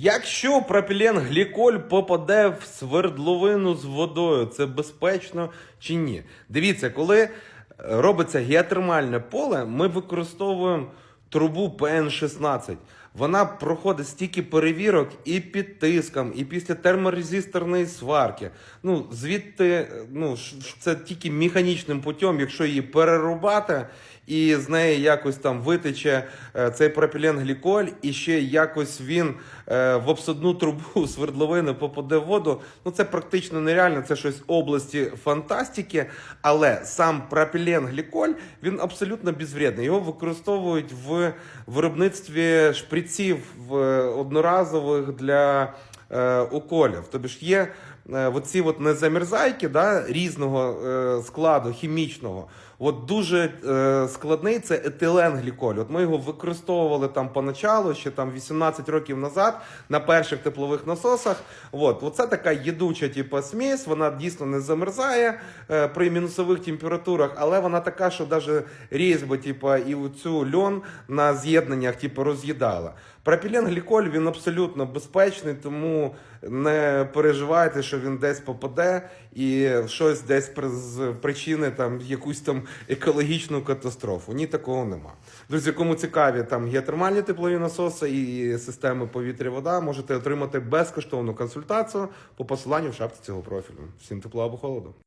Якщо пропіленгліколь попаде в свердловину з водою, це безпечно чи ні? Дивіться, коли е, робиться геотермальне поле, ми використовуємо трубу ПН-16. Вона проходить стільки перевірок і під тиском, і після терморезисторної сварки. Ну, звідти, ну, це тільки механічним путем, якщо її перерубати, і з неї якось там витече е, цей пропіленгліколь, і ще якось він е, в обсадну трубу свердловини попаде в воду. Ну це практично нереально, це щось області фантастики. Але сам пропіленгліколь він абсолютно безвредний. Його використовують в виробництві шприців в одноразових для е, уколів. Тобі ж є е, оці от незамерзайки да, різного е, складу хімічного. От дуже е, складний це етиленгліколь. От ми його використовували там поначалу, ще там 18 років назад на перших теплових насосах. От, оце така їдуча, типу, смесь, вона дійсно не замерзає е, при мінусових температурах, але вона така, що навіть різьби, типу, і цю льон на з'єднаннях, типу, роз'їдала. Пропіленгліколь він абсолютно безпечний, тому не переживайте, що він десь попаде і щось десь з причини там якусь там екологічну катастрофу. Ні, такого нема. Друзі, кому цікаві там геотермальні теплові насоси і системи повітря-вода, можете отримати безкоштовну консультацію по посиланню в шапці цього профілю. Всім тепла або холоду.